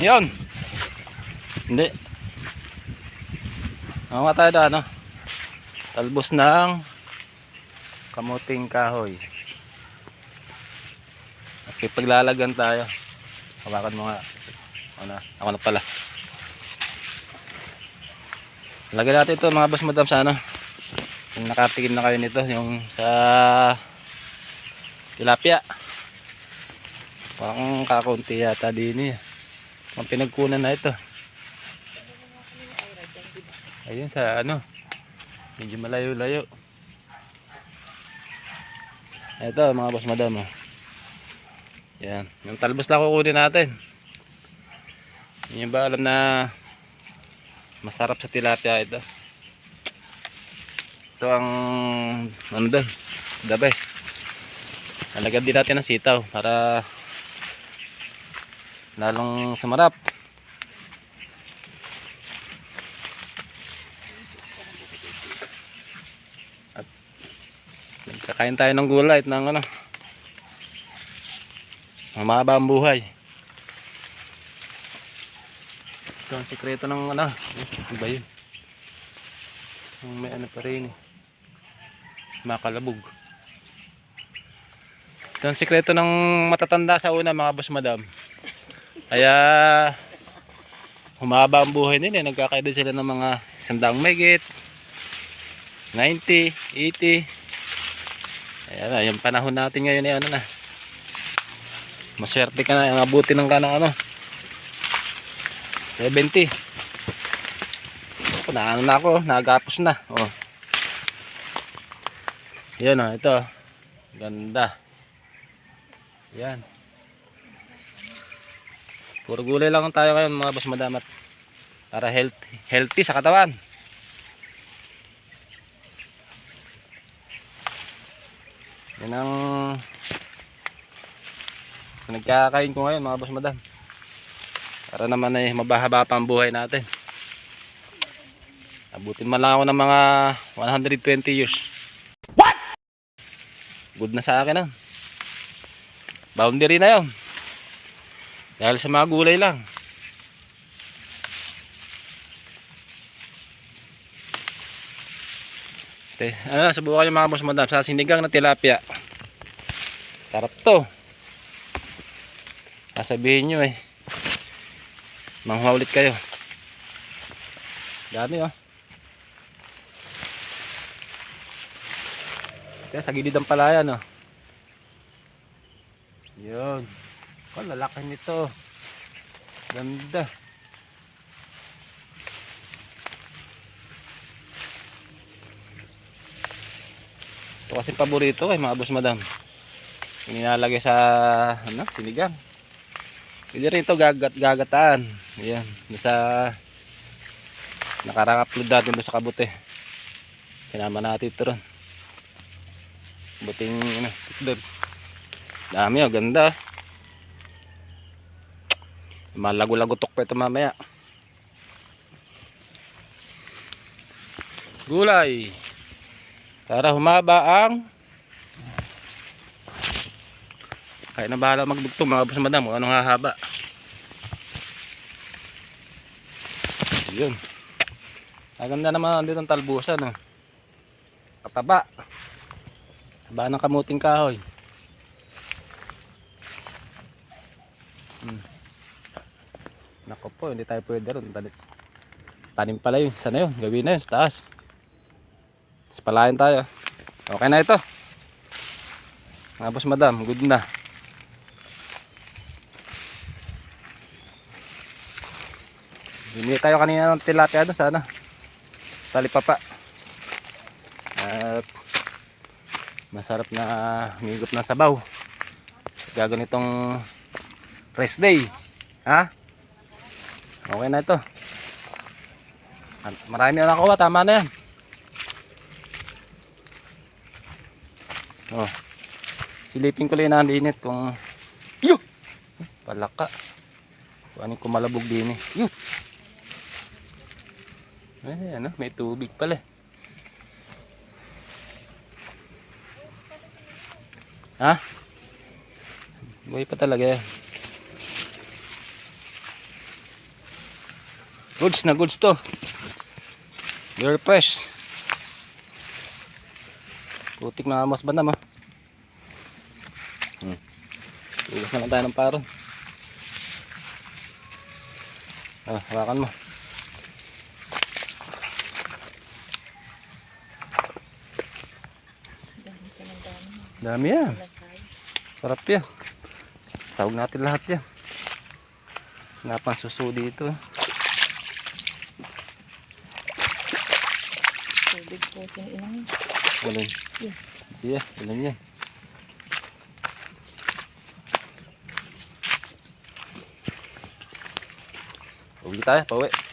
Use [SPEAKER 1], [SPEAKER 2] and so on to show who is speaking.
[SPEAKER 1] Yun. Hindi. Mga tayo ano? Talbos ng kamuting kahoy. Okay, paglalagan tayo. Hawakan mo nga. Ako na, ako na pala. Lagyan natin ito mga boss madam sa ano. Kung nakatikim na kayo nito, yung sa tilapia. Parang kakunti yata din eh. Ang pinagkunan na ito. Ayun sa ano. Medyo malayo-layo. Ito mga boss madam. Oh. Yan. Yung talbos lang kukunin natin. Hindi ba alam na masarap sa tilapia ito. Ito ang ano doon. The best. Nalagyan din natin ng sitaw para lalong sumarap. At kakain tayo ng gulay at ng ano. Mamaba ang buhay. Ito ang sikreto ng ano. Ano ba yun? May ano pa rin eh. Makalabog. Ito ang sikreto ng matatanda sa una mga boss madam. Kaya humaba ang buhay nila. Nagkakaedad sila ng mga sandang megit. 90, 80. Ayan na, yung panahon natin ngayon ay ano na. Maswerte ka na, abuti ng ka ng ano. 70. Ako, na ano na ako, nagapos na. Oh. Yan oh, ito. Ganda. Yan. Puro gulay lang tayo ngayon mga boss madamat. Para healthy, healthy sa katawan. Yan ang nagkakain ko ngayon mga boss madam. Para naman ay mabahaba pa ang buhay natin. Abutin man lang ako ng mga 120 years. What? Good na sa akin ah. Boundary na yun. Dahil sa mga gulay lang. Te, ano, subukan yung mga boss madam sa sinigang na tilapia. Sarap to. Sasabihin nyo eh. Manghuha ulit kayo. Dami oh. Kaya sa gilid ng palayan oh. Yun. Oh, lalaki nito. Ganda. Ito kasi paborito eh, mga boss madam. Yung Nilalagay sa ano, sinigang. Pwede rin ito gagat gagataan. Ayan, sa nakarang upload natin sa kabute. Sinama natin ito ron. Buting ano, doon. Dami oh, ganda. Malago-lagotok pa ito mamaya. Gulay. Para humaba ang Kaya na bahala magbugto mga boss madam kung anong hahaba. Yun. Maganda naman dito ang talbusan. Oh. Kataba. Taba ng kamuting kahoy. Hmm. Nako po, hindi tayo pwede ron. Tanim, tanim pala yun. Sana yun? Gawin na yun sa taas. Palayan tayo. Okay na ito. Mga madam, good na. Bumili tayo kanina ng tilapia doon sana. Talipapa. At masarap na higop ng sabaw. Gagawin itong rest day. Ha? Okay na ito. Marami na nakuha. Tama na yan. Oh. Silipin ko lang init kung Yo! Palaka. Anong kumalabog din eh. Yo! Eh, ano, may tubig pala. eh. Ha? Buhay pa talaga yan. Goods na goods to. Very fresh. Putik na mas banda mo. Hmm. Ugas na lang tayo ng paron. Ah, hawakan mo.
[SPEAKER 2] Dami
[SPEAKER 1] yan. Sarap yan. Sawag natin lahat yan. Wala pang suso dito.
[SPEAKER 2] Tubig po sinainan.
[SPEAKER 1] Walang.
[SPEAKER 2] Yeah.
[SPEAKER 1] Yeah, walang yan. Uwi tayo, pauwi.